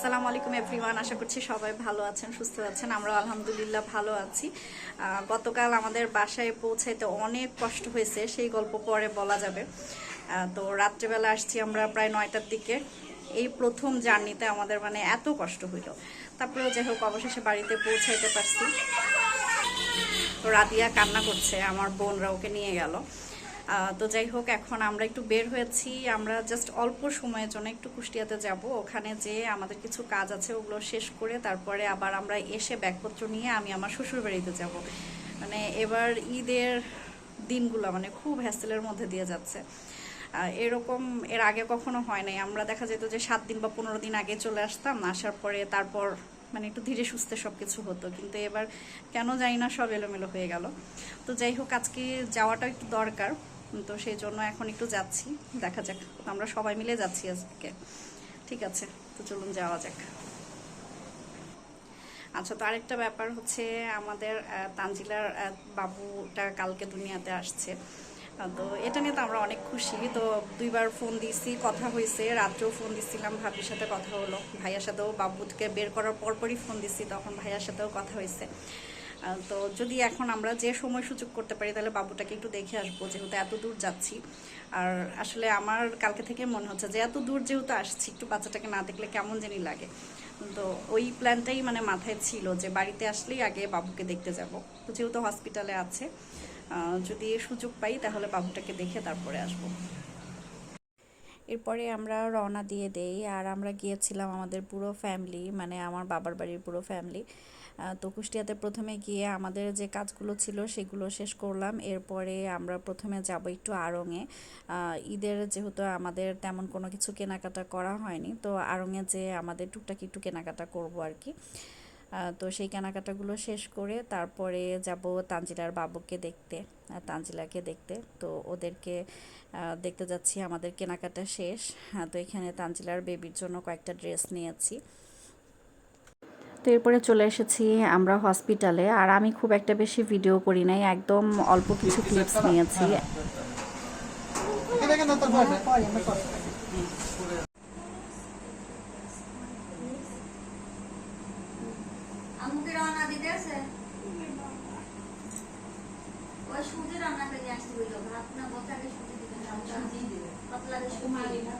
আসসালামু আলাইকুম এভরিওয়ান আশা করছি সবাই ভালো আছেন, সুস্থ আছেন। আমরা আলহামদুলিল্লাহ ভালো আছি। গতকাল আমাদের বাসায় পৌঁছাইতে অনেক কষ্ট হয়েছে, সেই গল্প পরে বলা যাবে। তো রাত্রেবেলা আসছি আমরা প্রায় নয়টার দিকে। এই প্রথম জার্নিতে আমাদের মানে এত কষ্ট হইল। তারপরেও যাই হোক, অবশেষে বাড়িতে পৌঁছাইতে পারছি। তো রাদিয়া কান্না করছে, আমার বোনরা ওকে নিয়ে গেল। তো যাই হোক, এখন আমরা একটু বের হয়েছি। আমরা জাস্ট অল্প সময়ের জন্য একটু কুষ্টিয়াতে যাব। ওখানে যে আমাদের কিছু কাজ আছে, ওগুলো শেষ করে তারপরে আবার আমরা এসে ব্যাগপত্র নিয়ে আমি আমার শ্বশুর বাড়িতে যাব। মানে এবার ঈদের দিনগুলো মানে খুব হ্যাসেলের মধ্যে দিয়ে যাচ্ছে। এরকম এর আগে কখনো হয় নাই। আমরা দেখা যেত যে সাত দিন বা পনেরো দিন আগে চলে আসতাম, আসার পরে তারপর মানে একটু ধীরে সুস্থে সব কিছু হতো। কিন্তু এবার কেন জানি না সব এলোমেলো হয়ে গেল। তো যাই হোক, আজকে যাওয়াটা একটু দরকার। তো সেই জন্য এখন একটু যাচ্ছি। দেখা যাক, আমরা সবাই মিলে যাচ্ছি আজকে। ঠিক আছে, তো চলুন যাওয়া যাক। আচ্ছা তো আরেকটা ব্যাপার হচ্ছে আমাদের তানজিলার বাবুটা কালকে দুনিয়াতে আসছে। তো এটা নিয়ে তো আমরা অনেক খুশি। তো দুইবার ফোন দিয়েছি, কথা হয়েছে, রাত্রেও ফোন দিছিলাম ভাবির সাথে কথা হলো। ভাইয়ার সাথেও বাবুকে বের করার পরপরই ফোন দিছি তখন ভাইয়ার সাথেও কথা হয়েছে। তো যদি এখন আমরা যে সময় সুযোগ করতে পারি, তাহলে বাবুটাকে একটু দেখে আসব যেহেতু এত দূর যাচ্ছি। আর আসলে আমার কালকে থেকে মনে হচ্ছে যে এত দূর যেহেতু আসছি, একটু বাচ্চাটাকে না দেখলে কেমন জানি লাগে। তো ওই প্ল্যানটাই মানে মাথায় ছিল যে বাড়িতে আসলেই আগে বাবুকে দেখতে যাব। তো যেহেতু হসপিটালে আছে যদি সুযোগ পাই তাহলে বাবুটাকে দেখে তারপরে আসব। এরপরে আমরা রওনা দিয়ে দেই, আর আমরা গিয়েছিলাম আমাদের পুরো ফ্যামিলি মানে আমার বাবার বাড়ির পুরো ফ্যামিলি তো কুষ্টিয়াতে প্রথমে গিয়ে আমাদের যে কাজগুলো ছিল সেগুলো শেষ করলাম। এরপরে আমরা প্রথমে যাব একটু আহ, ঈদের যেহেতু আমাদের তেমন কোনো কিছু কেনাকাটা করা হয়নি তো আড়ংয়ে যে আমাদের টুকটাক একটু কেনাকাটা করব আর কি। তো সেই কেনাকাটাগুলো শেষ করে তারপরে যাব তানজিলার বাবুকে দেখতে তানজিলাকে দেখতে। তো ওদেরকে দেখতে যাচ্ছি আমাদের কেনাকাটা শেষ। হ্যাঁ, তো এখানে তানজিলার বেবির জন্য কয়েকটা ড্রেস নিয়েছি। তো এরপরে চলে এসেছি আমরা হসপিটালে। আর আমি খুব একটা বেশি ভিডিও করি নাই একদম অল্প কিছু ক্লিপস নিয়েছি। ভাত না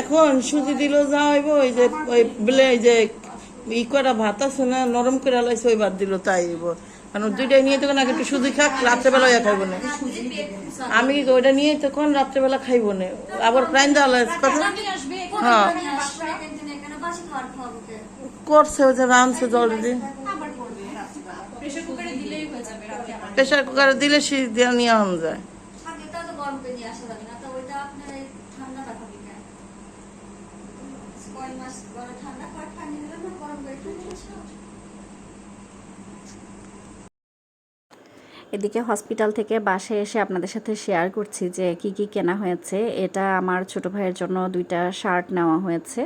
এখন সুজি দিল যা হইব, ওই যে, ওই বলে যে ই করা ভাত আছে না, নরম করে লাইছে, ওই ভাত দিল, তাই হইব। কারণ দুইটাই নিয়ে তখন আগে একটু সুজি খাক, রাত্রেবেলা খাইব না। আমি ওইটা নিয়ে তখন রাত্রেবেলা খাইব না। আবার প্রাইন দেওয়া হ্যাঁ। করছে ওই যে রাঁধছে অলরেডি প্রেশার কুকারে হয়ে দিলে সে দিয়ে নিয়ে আন যায়। থাকে তাও তো গরম করে নিয়ে আসা যাবে না তো ওইটা আপনার এই ঠান্ডাটা খাবি কেন কয় মাস বড় ঠান্ডা কয় ঠান্ডা নিলে না গরম করে ঠান্ডা আসা এদিকে হসপিটাল থেকে বাসায় এসে আপনাদের সাথে শেয়ার করছি যে কি কি কেনা হয়েছে। এটা আমার ছোট ভাইয়ের জন্য দুইটা শার্ট নেওয়া হয়েছে,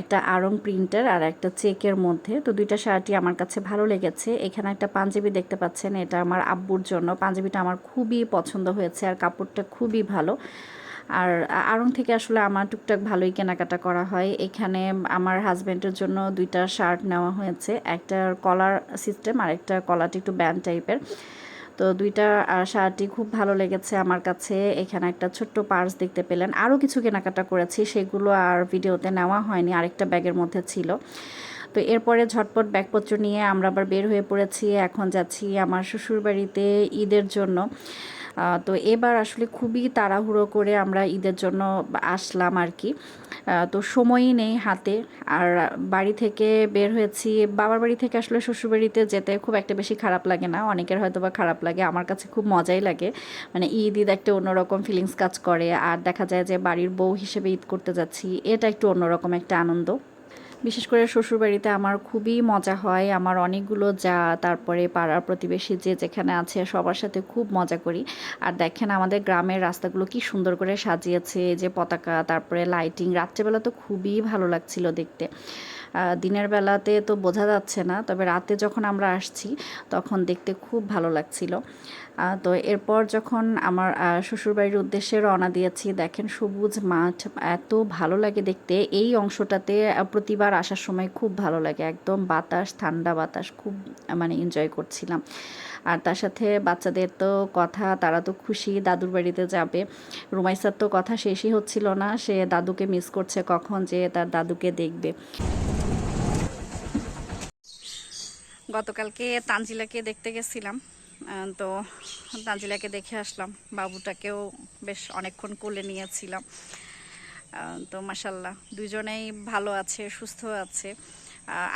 একটা আরং প্রিন্টার আর একটা চেকের মধ্যে। তো দুইটা শার্টই আমার কাছে ভালো লেগেছে। এখানে একটা পাঞ্জাবি দেখতে পাচ্ছেন, এটা আমার আব্বুর জন্য। পাঞ্জাবিটা আমার খুবই পছন্দ হয়েছে আর কাপড়টা খুবই ভালো। আর আড়ং থেকে আসলে আমার টুকটাক ভালোই কেনাকাটা করা হয়। এখানে আমার হাজব্যান্ডের জন্য দুইটা শার্ট নেওয়া হয়েছে, একটা কলার সিস্টেম আর একটা কলারটা একটু ব্যান্ড টাইপের তো দুইটা শাড়িটি খুব ভালো লেগেছে আমার কাছে। এখানে একটা ছোট্ট পার্স দেখতে পেলেন। আরও কিছু কেনাকাটা করেছি, সেগুলো আর ভিডিওতে নেওয়া হয়নি, আরেকটা ব্যাগের মধ্যে ছিল। তো এরপরে ঝটপট ব্যাগপত্র নিয়ে আমরা আবার বের হয়ে পড়েছি। এখন যাচ্ছি আমার শ্বশুরবাড়িতে ঈদের জন্য। তো এবার আসলে খুবই তাড়াহুড়ো করে আমরা ঈদের জন্য আসলাম আর কি। তো সময়ই নেই হাতে। আর বাড়ি থেকে বের হয়েছি, বাবার বাড়ি থেকে আসলে শ্বশুরবাড়িতে যেতে খুব একটা বেশি খারাপ লাগে না। অনেকের হয়তো বা খারাপ লাগে, আমার কাছে খুব মজাই লাগে। মানে ঈদ ঈদ একটা অন্যরকম ফিলিংস কাজ করে। আর দেখা যায় যে বাড়ির বউ হিসেবে ঈদ করতে যাচ্ছি, এটা একটু অন্যরকম একটা আনন্দ। বিশেষ করে শ্বশুরবাড়িতে আমার খুবই মজা হয়। আমার অনেকগুলো যা, তারপরে পাড়ার প্রতিবেশী যে যেখানে আছে সবার সাথে খুব মজা করি। আর দেখেন আমাদের গ্রামের রাস্তাগুলো কি সুন্দর করে সাজিয়েছে যে পতাকা, তারপরে লাইটিং রাত্রেবেলা তো খুবই ভালো লাগছিল দেখতে। দিনের বেলাতে তো বোঝা যাচ্ছে না, তবে রাতে যখন আমরা আসছি, তখন দেখতে খুব ভালো লাগছিল। তো এরপর যখন আমার শ্বশুরবাড়ির উদ্দেশ্যে রওনা দিয়েছি, দেখেন সবুজ মাঠ, এত ভালো লাগে দেখতে। এই অংশটাতে প্রতিবার আসার সময় খুব ভালো লাগে, একদম বাতাস, ঠান্ডা বাতাস, খুব মানে এনজয় করছিলাম। আর তার সাথে বাচ্চাদের তো কথা, তারা তো খুশি, দাদুর বাড়িতে যাবে। রুমাইসার তো কথা শেষই হচ্ছিল না, সে দাদুকে মিস করছে কখন যে তার দাদুকে দেখবে। গতকালকে তানজিলাকে দেখতে গেছিলাম তো তানজিলাকে দেখে আসলাম। বাবুটাকেও বেশ অনেকক্ষণ কোলে নিয়েছিলাম। তো মাসাল্লাহ দুজনেই ভালো আছে, সুস্থ আছে।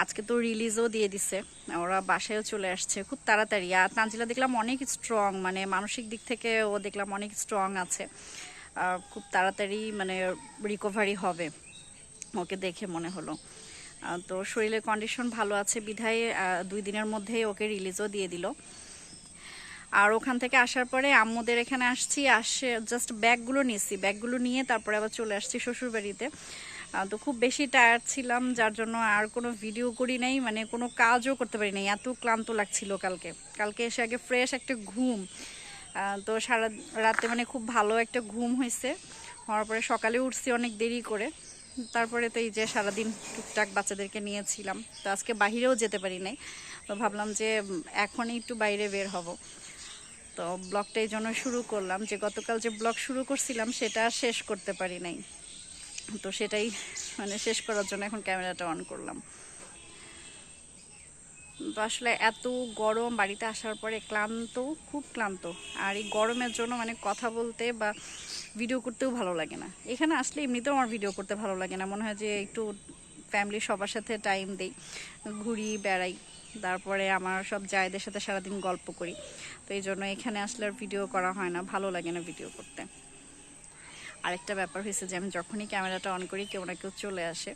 আজকে তো রিলিজও দিয়ে দিছে, ওরা বাসায়ও চলে আসছে খুব তাড়াতাড়ি। আর তানজিলা দেখলাম অনেক স্ট্রং মানে মানসিক দিক থেকে ও দেখলাম অনেক স্ট্রং আছে। খুব তাড়াতাড়ি মানে রিকভারি হবে, ওকে দেখে মনে হলো। তো শরীরের কন্ডিশন ভালো আছে। বিধায় দুই দিনের মধ্যেই ওকে রিলিজও দিয়ে দিল। আর ওখান থেকে আসার পরে আম্মুদের এখানে আসছি, আসে জাস্ট ব্যাগগুলো নিয়েছি। ব্যাগগুলো নিয়ে তারপরে আবার চলে আসছি শ্বশুরবাড়িতে। তো খুব বেশি টায়ার্ড ছিলাম, যার জন্য আর কোনো ভিডিও করি নাই মানে কোনো কাজও করতে পারি নাই। এত ক্লান্ত লাগছিল কালকে। কালকে এসে আগে ফ্রেশ একটা ঘুম। তো সারা রাতে মানে খুব ভালো একটা ঘুম হয়েছে। হওয়ার পরে সকালে উঠছি অনেক দেরি করে। তারপরে তো এই যে সারাদিন টুকটাক বাচ্চাদেরকে নিয়েছিলাম, তো আজকে বাহিরেও যেতে পারি নাই। তো ভাবলাম যে এখনই একটু বাইরে বের হব। তো ব্লগটা এই জন্য শুরু করলাম যে, গতকাল যে ব্লগ শুরু করছিলাম সেটা শেষ করতে পারি নাই। তো সেটাই মানে শেষ করার জন্য এখন ক্যামেরাটা অন করলাম। আসলে এত গরম বাড়িতে আসার পরে ক্লান্ত, খুব ক্লান্ত। আর এই গরমের জন্য মানে কথা বলতে বা ভিডিও করতেও ভালো লাগে না। এখানে আসলে এমনিতেও আমার ভিডিও করতে ভালো লাগে না। মনে হয় যে একটু ফ্যামিলি সবার সাথে টাইম দেই, ঘুরি, বেড়াই। তারপরে আমার সব জায়দের সাথে সারাদিন গল্প করি। তো এই জন্য এখানে আসলে আর ভিডিও করা হয় না। ভালো লাগে না ভিডিও করতে। আরেকটা ব্যাপার হয়েছে যে আমি যখনই ক্যামেরাটা অন করি, কেউ না কেউ চলে আসে।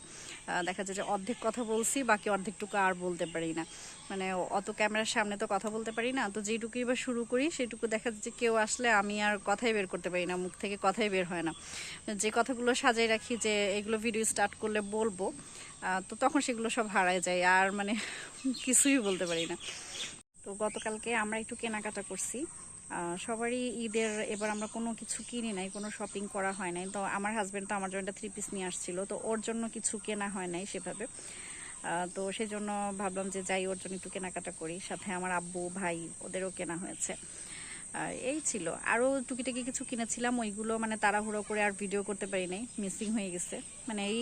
দেখা যায় যে অর্ধেক কথা বলছি, বাকি অর্ধেকটুকু আর বলতে পারি না। মানে অত ক্যামেরার সামনে তো কথা বলতে পারি না, তো যেটুকুই বা শুরু করি, সেটুকু দেখা যাচ্ছে কেউ আসলে আমি আর কথাই বের করতে পারি না, মুখ থেকে কথাই বের হয় না। যে কথাগুলো সাজাই রাখি, যে এগুলো ভিডিও স্টার্ট করলে বলব তো তখন সেগুলো সব হারায় যায়, আর মানে কিছুই বলতে পারি না। তো গতকালকে আমরা একটু কেনাকাটা করছি। সবারই ঈদের এবার আমরা কোনো কিছু কিনি নাই, কোনো শপিং করা হয় নাই। তো আমার হাজব্যান্ড তো আমার জন্য থ্রি পিস নিয়ে আসছিল, তো ওর জন্য কিছু কেনা হয় নাই সেভাবে। তো সেই জন্য ভাবলাম যে যাই, ওর জন্য একটু কেনাকাটা করি। সাথে আমার আব্বু, ভাই, ওদেরও কেনা হয়েছে। এই ছিল। আরও টুকিটাকি কিছু কিনেছিলাম, ওইগুলো মানে তাড়াহুড়ো করে আর ভিডিও করতে পারি নাই। মিসিং হয়ে গেছে। মানে এই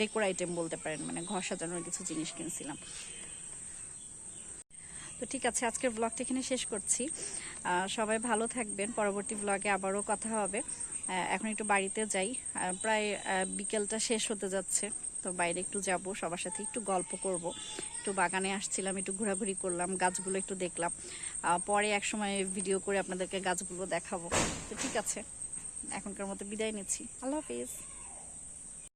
ডেকোর আইটেম বলতে পারেন মানে ঘর সাজানোর কিছু জিনিস কিনছিলাম। তো ঠিক আছে, আজকের ব্লগটা এখানে শেষ করছি। সবাই ভালো থাকবেন। পরবর্তী ব্লগে আবারও কথা হবে। এখন একটু বাড়িতে যাই। প্রায় বিকেলটা শেষ হতে যাচ্ছে। তো বাইরে একটু যাব, সবার সাথে একটু গল্প করব। একটু বাগানে আসছিলাম, একটু ঘোরাঘুরি করলাম, গাছগুলো একটু দেখলাম। পরে এক সময় ভিডিও করে আপনাদেরকে গাছগুলো দেখাবো। তো ঠিক আছে, এখনকার মতো বিদায় নিচ্ছি। আল্লাহ হাফিজ।